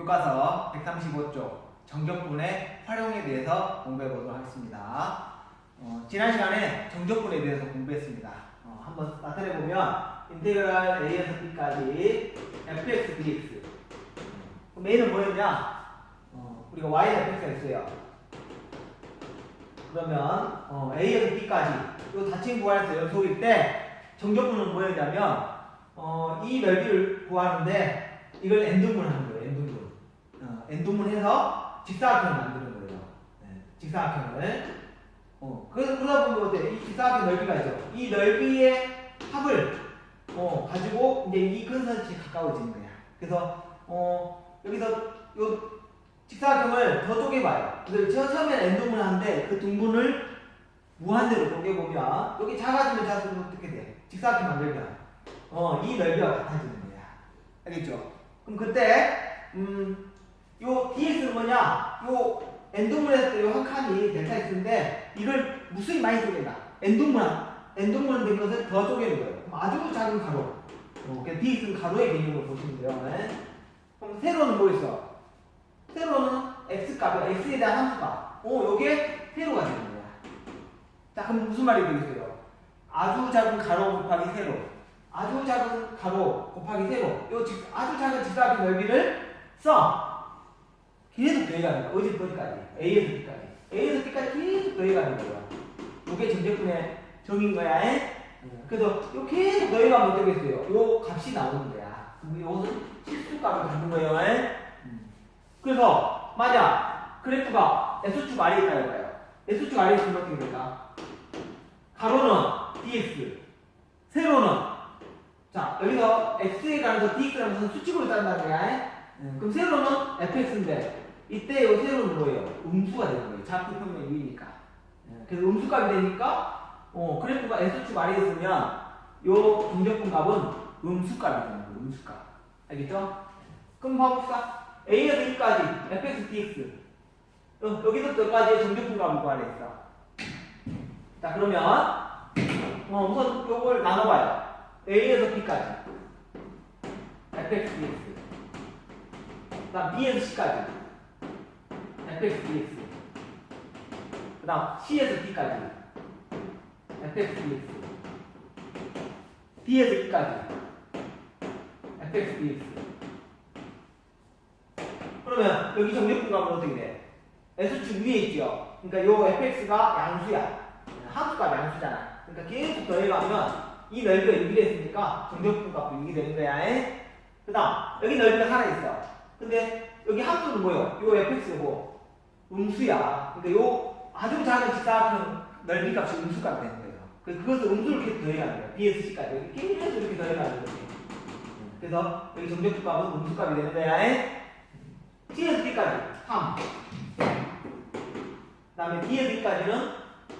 교과서 135쪽 정적분의 활용에 대해서 공부해 보도록 하겠습니다. 어, 지난 시간에 정적분에 대해서 공부했습니다. 어, 한번 나타내 보면 인테그랄 a에서 b까지 fx dx. 그럼 a는 뭐였냐? 어, 우리가 y는 fx가 있어요. 그러면 어, a에서 b까지 이 닫힌 구간에서 연속일 때 정적분은 뭐였냐면 어, 이 넓이를 구하는데 이걸 n등분 하는 거예요. 어, n등분해서 직사각형을 만드는 거예요. 네, 직사각형을. 어, 그, 그러다 보면 어때? 이 직사각형 넓이가 있죠. 이 넓이의 합을 어, 가지고 이제 이 근선치 가까워지는 거야. 그래서 어, 여기서 요 직사각형을 더 쪼개봐요. 그래서 저 처음에는 n등분을 하는데 그 등분을 무한대로 쪼개보면 여기 작아지면 작아지면 어떻게 돼? 직사각형 만들면 어, 이 넓이가 같아지는 거야. 알겠죠? 그럼 그때 음, 요 dx는 뭐냐? 요 n등분했을 때요한 칸이 델타 x인데 이걸 무수히 많이 쪼갠다. n등분 n등분 된 것을 더 쪼개는 거예요. 아주 작은 가로. 어, 그 dx는 가로의 개념으로 보시면 돼요. 네. 그럼 세로는 뭐 있어? 세로는 x 값이 x에 대한 함수가. 어, 요게 세로가 되는 거야. 자, 그럼 무슨 말이 되겠어요? 아주 작은 가로 곱하기 세로. 아주 작은 가로 곱하기 세로. 요 직, 아주 작은 직사각형 넓이를 써. 계속 더해가 는 거야. 어디부터 어디까지? A에서 B까지. A에서 B까지 계속 더해가 는 거야. 요게 정제분의 정인 거야. 에? 그래서 요 계속 더해가면 어떻겠어요? 요 값이 나오는 거야. 요것은 실수값을 갖는 거예요. 에? 그래서 만약 그래프가 S축 아래에 있다 해봐요. S축 아래에 있으면 어떻게 될까? 가로는 dx, 세로는 자 여기서 x에 관해서 dx라는 것은 수직으로 따른다는 거야. 음, 그럼 세로는 fx인데 이때 이 세로는 뭐예요? 음수가 되는 거예요. 좌표 평면 위니까. 예, 그래서 음수값이 되니까 어, 그래프가 S축 아래에 있으면 요 정적분 값은 음수값이 되는 거예요. 음수값. 알겠죠? 그럼 봐봅시다. A에서 E까지 fx dx 어, 여기서부터 여기까지의 정적분 값을 구하랬어. 자 그러면 어, 우선 요걸 나눠봐요. A에서 B까지 fx dx 그다음 B에서 C까지. Fx dx 그다음 C에서 D까지. Fx dx D에서 E까지. Fx dx 그러면 여기 정렬분값은 어떻게 돼? S축 위에 있죠? 그러니까 요 fx가 양수야. 함수가 양수잖아. 그러니까 계속 더해가면 이 넓이가 6이 됐으니까 정적분 값도 6이 되는 거야. 그 다음 여기 넓이가 살아있어 근데 여기 함수는 뭐요? 요 fx고 음수야. 그러니까 요 아주 작은 직사각형 넓이 값이 음수값이 되는 거예요. 그- 그것을 음수를 계속 더해가는 거예요 BSC까지. 이렇게 계속 이렇게 더해가는 거지 그래서 여기 정적분값은 음수값이 되는 거야 T에서 D까지. 3 그 다음에 D에서 D까지는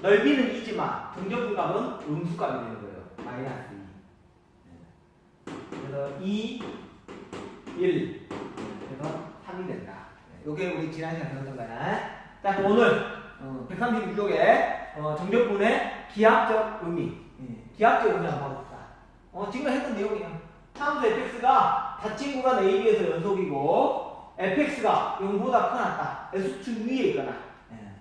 넓이는 2지만 정적분 값은 음수값이 되는 거예요. 마이너스 2. 그래서 2, 1. 그래서 3이 된다. 이게 우리 지난 시간에 배웠던 거야. 자, 오늘 어, 136쪽에 어, 정적분의 기하적 의미. 예, 기하적 의미 한번 봐봅시다. 어, 지금 했던 내용이에요. 참수 fx가 닫힌 구간 AB에서 연속이고 fx가 0보다 크나다. S축 위에 있거나 예.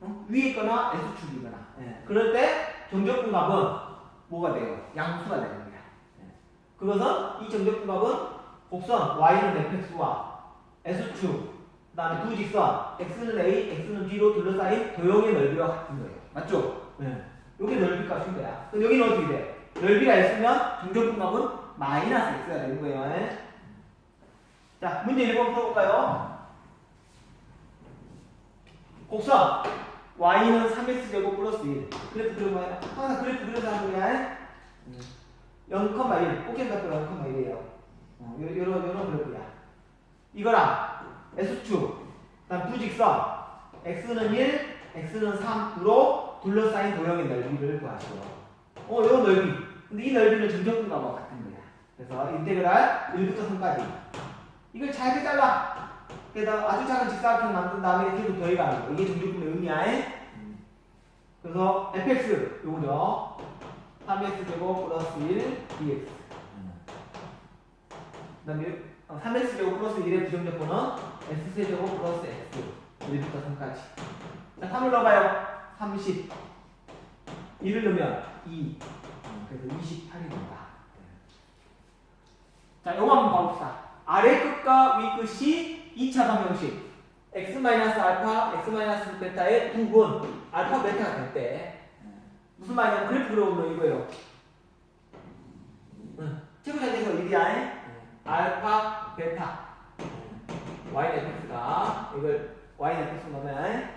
어? 위에 있거나 S축이거나 예. 그럴 때 정적분값은 뭐가 돼요? 양수가 되는 거야. 예. 그것은 이 정적분값은 곡선 y는 fx와 S축 그 다음에 두 직선 x는 a, x는 b로 둘러싸인 도형의 넓이와 같은 거예요. 맞죠? 예. 요게 넓이 값인 거야. 그럼 여기는 어떻게 돼? 넓이가 있으면 정적분값은 마이너스 x가 되는 거예요. 예. 자, 문제 1번 풀어볼까요? 곡선 y는 3x제곱 플러스 1 그래프 그려봐요 항상 그래프 그려서 하는 거야 0,1 꼭지점 잡고 0,1이에요 어, 요, 요런, 요런 그래프야. 이거랑 S축. 그다음 부직선. X는 1 x는 3으로 둘러싸인 도형의 넓이를 구하죠. 어, 요 넓이. 근데 이 넓이는 정적분값과 같은 거야. 그래서 인테그랄 1부터 3까지. 이걸 잘게 잘라 그래서 아주 작은 직사각형 만든 다음에 계속 더해가는 거. 이게 정규분의 의미야. 그래서 fx 요거죠. 3x 제곱 플러스 1 dx. 그 다음에 어, 3x제곱 플러스 1의 부정적분은 x세제곱 플러스 x 1부터 3까지. 자 3을 넣어봐요. 30 1을 넣으면 2 어, 그래서 28이 된다. 자 요거 한번 봐봅시다. 아래 끝과 위 끝이 2차 방정식. x 마이너스 알파 x 마이너스 베타의 두분. 알파 베타가 될 때. 무슨 말이냐면 그래프 그려보면 이거예요. 응. 최고 자리에서 이디아인 알파 베타. y fx가 이걸 y fx 넣으면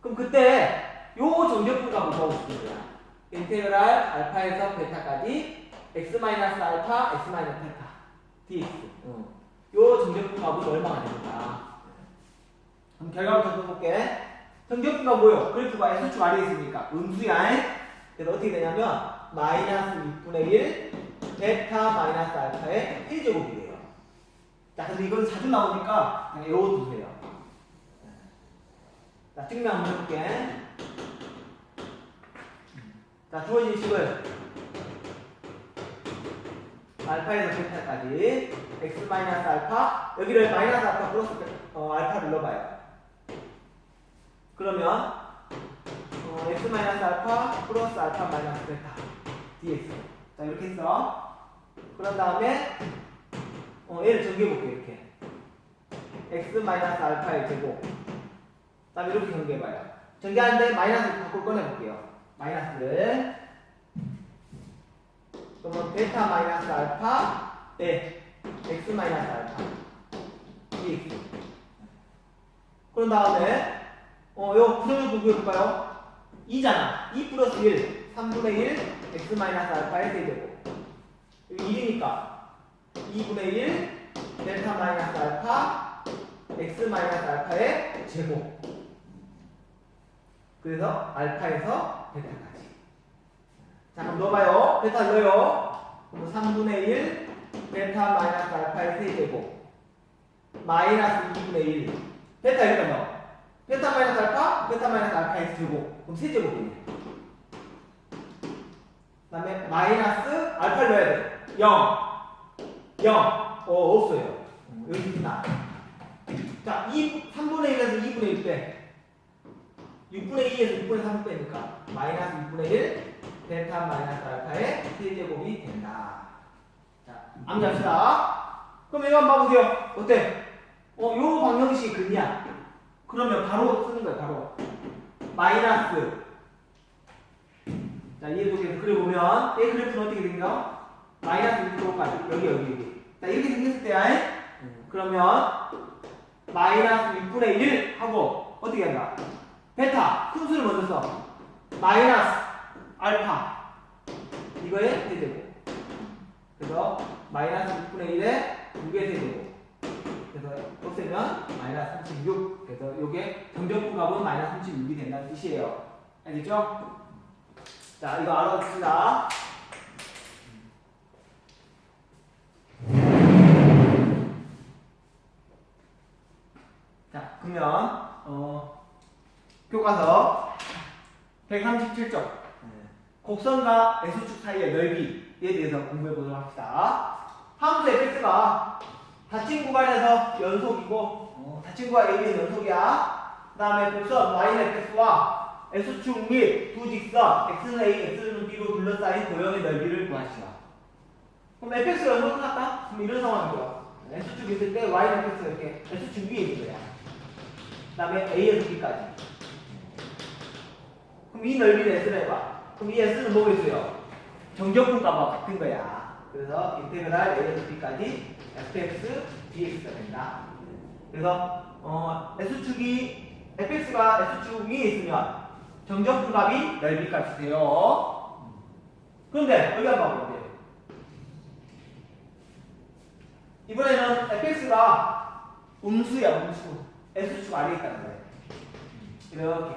그럼 그때 요 정적분과 무서워 주는 거야 인테그랄 알파에서 베타까지 x 마이너스 알파 x 마이너스 베타. Dx. 응. 요 정적분 값은 얼마가 됩니까? 그럼 결과부터 써볼게. 정적분가 뭐예요? 그래프가 S축 아래에 있으니까? 음수야 그래서 어떻게 되냐면 마이너스 6분의 1 베타 마이너스 알파의 1제곱이래요. 자 근데 이건 자주 나오니까 그냥 외워두세요. 자 증명 한번 해볼게. 자 주어진 식을 알파에서 베타까지 x 마이너스 알파 여기를 마이너스 알파 플러스 어, 알파를 넣어봐요. 그러면 어, x 마이너스 알파 플러스 알파 마이너스 베타 dx 자 이렇게 했어 그런 다음에 어, 얘를 정리해볼게 이렇게. X 마이너스 알파의 제곱. 다음에 이렇게 정리해봐요. 정리하는데 마이너스 밖으로 꺼내볼게요. 마이너스를. 그러면 베타 마이너스 알파 네 x 마이너스 알파. dx 그런 다음에 어 요 부정을 구해볼까요? 2잖아. 2 플러스 1 3분의 1 x 마이너스 알파의 세제곱 여기 1이니까. 2분의 1 델타 마이너스 알파 x 마이너스 알파의 제곱. 그래서 알파에서 베타까지. 자 그럼 넣어봐요. 베타 넣어요. 그럼 3분의 1 베타 마이너스 알파의 세제곱. 마이너스 2분의 1 베타 이렇게 넣어 베타 마이너스 알파 베타 마이너스 알파의 제곱. 그럼 세제곱이네. 그 다음에 마이너스 알파를 넣어야 돼 0 0 어, 없어요 음, 여기 있나 자 2, 3분의 1에서 2분의 1 빼. 6분의 2에서 6분의 3 빼니까 마이너스 6분의 1 베타 마이너스 알파의 세제곱이 된다. 자, 암기합시다. 그럼 이거 한번 봐보세요. 어때? 어, 요 방정식 근이야. 그러면 바로 쓰는 거야, 바로. 마이너스. 자, 이해 속에서 그려보면, 얘 그래프는 어떻게 생겨? 마이너스 6도까지. 여기, 여기, 여기. 자, 이렇게 생겼을 때야. 음, 그러면, 마이너스 6분의 1 하고, 어떻게 한다? 베타, 순수를 먼저 써. 마이너스 알파. 이거의 세제곱. 그래서 마이너스 6분의 1에 6의 세제곱. 그래서 없애면 마이너스 36. 그래서 요게 정적분 값은 마이너스 36이 된다는 뜻이에요. 알겠죠? 자, 이거 알아봅시다. 자, 그러면 어, 교과서 137쪽 곡선과 S축 사이의 넓이에 대해서 공부해 보도록 합시다. 함수 fx가 닫힌 구간에서 연속이고 어, 닫힌 구간 AB에서 연속이야. 그 다음에 곡선 yfx와 S축 및 두 직선 x는 A, x는 B로 둘러싸인 도형의 넓이를 구하시오. 그럼 fx가 연속 끝났다? 그럼 이런 상황이죠. S축 있을 때 yfx가 이렇게 S축 위에 있는 거야. 그 다음에 A에서 B까지. 그럼 이 넓이를 S로 해봐. 그럼 이 S는 뭐겠어요? 정적분값과 같은 거야. 그래서 인테그랄 A에서 B까지 fx, dx가 된다. 그래서 어, S축이 fx가 S축 위에 있으면 정적분값이 넓이 값이 돼요. 그런데 여기 한번 봐보세요. 이번에는 fx가 음수야, 음수. S축 아래에 있다는 거예요. 이렇게.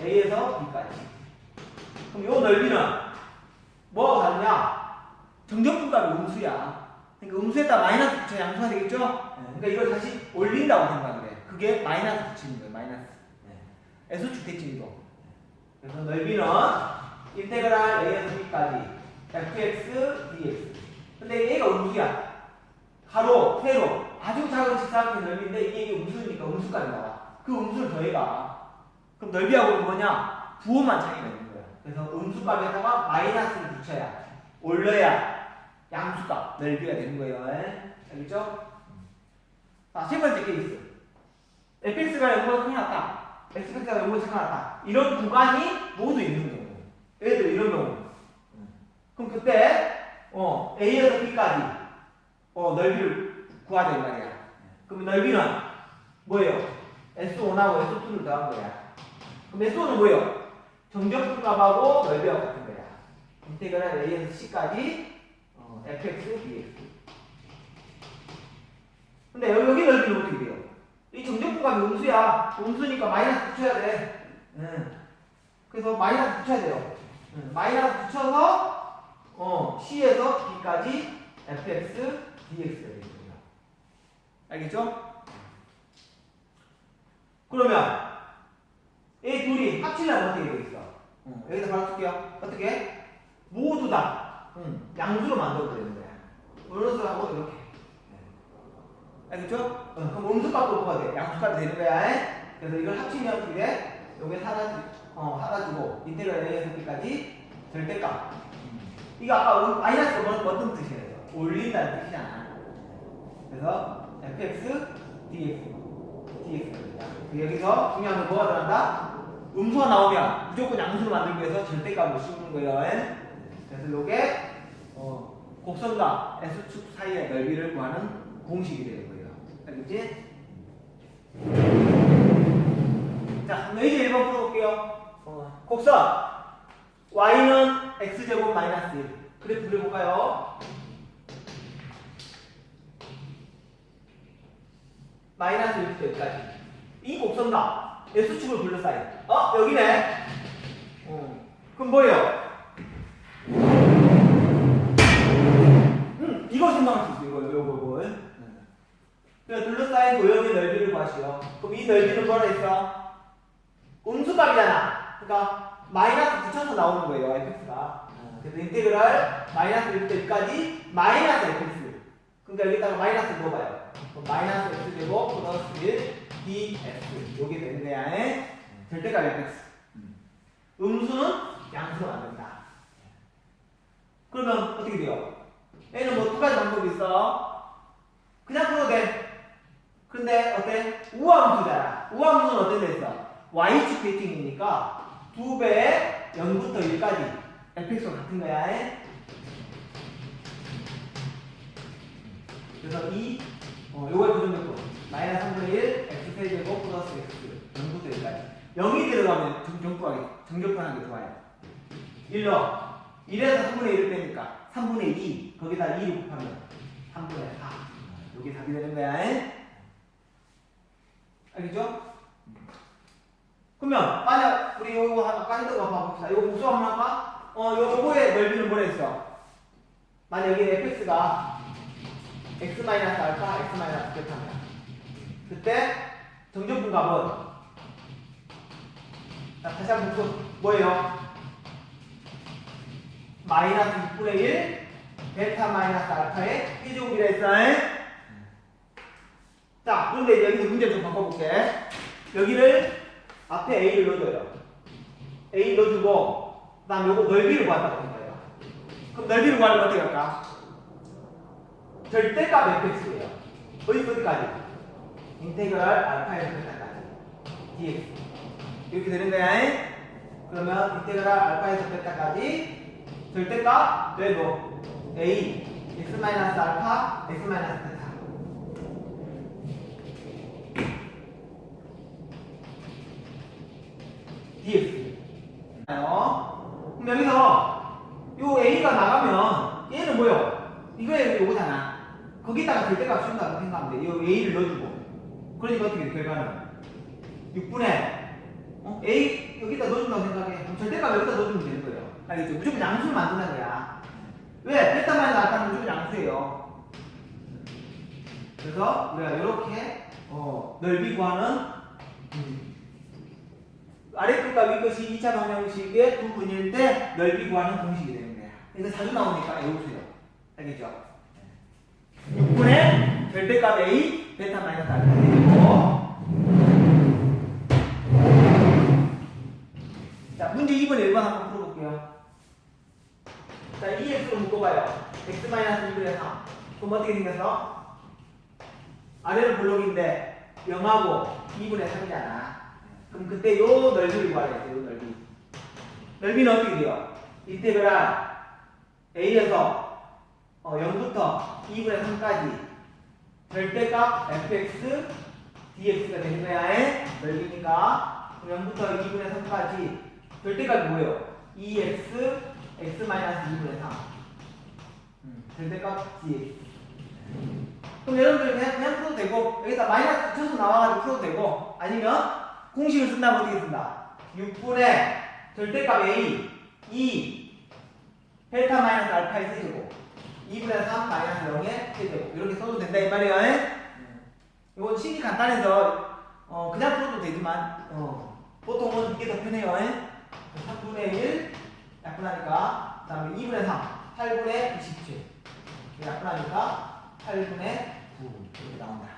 A에서 B까지. 그럼 요 넓이는 뭐가 다르냐? 정적분값이 음수야. 그러니까 음수에다 마이너스 붙여 양수가 되겠죠? 그러니까 이걸 다시 올린다고 생각을 해. 그게 마이너스 붙이는 거예요, 마이너스. S축 대칭도. 그래서 넓이는 인테그랄 A에서 B까지 fx, dx. 근데 얘가 음수야. 가로, 세로 아주 작은 직사각형 넓이인데 이게 이게 음수니까 음수까지 나와. 그 음수를 더해가. 그럼 넓이하고 뭐냐? 부호만 차이가 있는 거야. 그래서 음수값에다가 마이너스를 붙여야 올려야 양수값 넓이가 되는 거예요. 예? 알겠죠? 자, 세 번째 케이스. fx가 0보다 크게 났다. x가 0보다 작게 났다. 이런 구간이 모두 있는 경우. 예를 들어 이런 경우. 그럼 그때 어, A에서 B까지 어, 넓이를 구하자 이 말이야. 그럼 넓이는 뭐예요? S1하고 S2를 더한 거야. 그럼 S1은 뭐예요? 정적분 값하고 넓이하고 같은 거야. 인테그랄 A에서 C까지 어, fx dx. 근데 여기, 넓이는 어떻게 돼요? 이 정적분 값이 음수야. 음수니까 마이너스 붙여야 돼. 응. 그래서 마이너스 붙여야 돼요. 응. 마이너스 붙여서 어, C에서 B까지 fx dx가 거예요. 알겠죠? 그러면 이 둘이 합치려면 어떻게 되겠어? 응. 여기다 바로 쓸게요. 어떻게? 모두 다 응. 양수로 만들어야 되는 거야. 어느수 하고 이렇게. 네. 알겠죠? 응. 그럼 음수값도 뭐가 돼? 양수값이 되는 거야. 에? 그래서 이걸 합치면 어떻게 돼? 요게 사라지, 어, 사라지고 인테그랄 A에서 B까지 절대값. 이거 아까 음- 마이너스가 뭐, 어떤 뜻이에요? 올린다는 뜻이잖아. 그래서 fx dx dx가 됩니다. 여기서 중요한 건 뭐가 들어간다? 음수가 나오면 무조건 양수로 만들기 위해서 절대값을 씌우는 거예요. 에? 그래서 요게 어, 곡선과 S축 사이의 넓이를 구하는 공식이 되는 거예요. 알겠지? 자, 그럼 이제 1번 풀어볼게요. 어, 곡선 y는 x제곱 마이너스 1 그래프 그려볼까요? 마이너스 1부터 여기까지 이 곡선과 S축을 둘러싸인 어? 여기네 어. 그럼 뭐예요? 음, 이거 생각할 수 있어 이거 이거 이거 이거 그래서 둘러싸인 도형의 넓이를 구하시오 그럼 이 넓이는 뭐라 했어? 음수값이잖아. 그러니까 마이너스 붙여서 나오는 거예요 fx가. 그래서 인테그랄 마이너스 1부터 1까지 마이너스 fx 그러니까 여기다가 마이너스 넣어봐요. 그럼 마이너스 x제곱 플러스 1 dx 거야 에? 절대값 fx 음수는 양수로 만든다. 그러면 어떻게 돼요? 얘는 뭐 두 가지 방법이 있어. 그냥 풀어도 돼 근데 어때? 우함수잖아. 우함수는 데 있어? Y축 베이팅이니까 두 배의 0부터 1까지 fx와 같은 거야 에? 그래서 이 어, 요거의 부정적분 마이너스 3분의 1 x 세제곱 플러스 x 0부터 1까지 0이 들어가면 정적분하게 정적분하게 좋아요 1로 1에서 3분의 1을 빼니까 3분의 2 거기다 2를 곱하면 3분의 4 요게 답이 되는 거야 에? 알겠죠? 그러면 만약 우리 요거 아까 했던 거 봐봅시다 요거 복수 한번 할까? 어 요, 요거의 넓이는 뭐라 했어? 만약 여기 fx가 x 마이너스 알파, x 마이너스 베타입니다. 그때 정적분 값은 자, 다시 한번 복수 뭐예요? 마이너스 6분의 1 베타 마이너스 알파의 1제곱이라 했어. 자, 그런데 여기서 문제 좀 바꿔볼게. 여기를 앞에 a를 넣어줘요. a 넣어주고 그다음 요거 넓이를 구한다고 한 거예요. 그럼 넓이를 구하려면 어떻게 할까? 절대값 fx예요. 어디 어디까지? 인테그랄 알파에서 베타까지 dx 이렇게 되는 거야. 잉? 그러면 인테그랄 알파에서 베타까지 절대값 되고 a x 마이너스 알파 x 마이너스 요 그럼 여기서 요 a가 나가면 얘는 뭐요? 이거에 요거잖아. 거기다가 절대값 씌운다고 생각하면 돼. 요 a를 넣어주고. 그러니까 어떻게 돼? 결과는 6분의 어? a 여기다 넣어준다고 생각해. 그럼 절대값 여기다 넣어주면 되는 거예요. 알겠죠? 무조건 양수를 만드는 거야. 왜? 베타 마이너스 알파는 무조건 양수예요. 그래서 우리가 이렇게 어, 넓이 구하는 음, 아래 끝과 위 끝이 2차 방정식의 두 분일 때 넓이 구하는 공식이 거야. 이거 자주 나오니까 외우세요. 알겠죠? 6분의 절대값 A 베타 마이너스 알파 되고 자 문제 2번 1번 한번 풀어볼게요 자 2x로 묶어봐요 x 마이너스 2분의 3 그럼 어떻게 생겼어? 아래는 블록인데 0하고 2분의 3이잖아 그럼 그때 요 넓이를 구하래요 요 넓이 넓이는 어떻게 돼요? 이때가 A에서 어, 0부터 2분의 3까지 절대값 fx dx가 되는 거야. 에? 넓이니까 그럼 0부터 2분의 3까지 절대값이 뭐예요? 2x x 마이너스 2분의 3 음, 절대값 dx 그럼 여러분들 그냥, 그냥 풀어도 되고 여기다 마이너스 쳐서 나와가지고 풀어도 되고 아니면 공식을 쓴다면 어떻게 쓴다? 6분의 절대값 a 2 델타 마이너스 알파의 세제곱. 2분의 3 마이너스 0의 세제곱. 이렇게 써도 된다 이 말이에요. 이건 식이 간단해서 어, 그냥 풀어도 되지만 어, 보통은 이게 더 편해요. 3분의 1 약분하니까 그 다음에 2분의 3 8분의 27 약분하니까 8분의 9 이렇게 나온다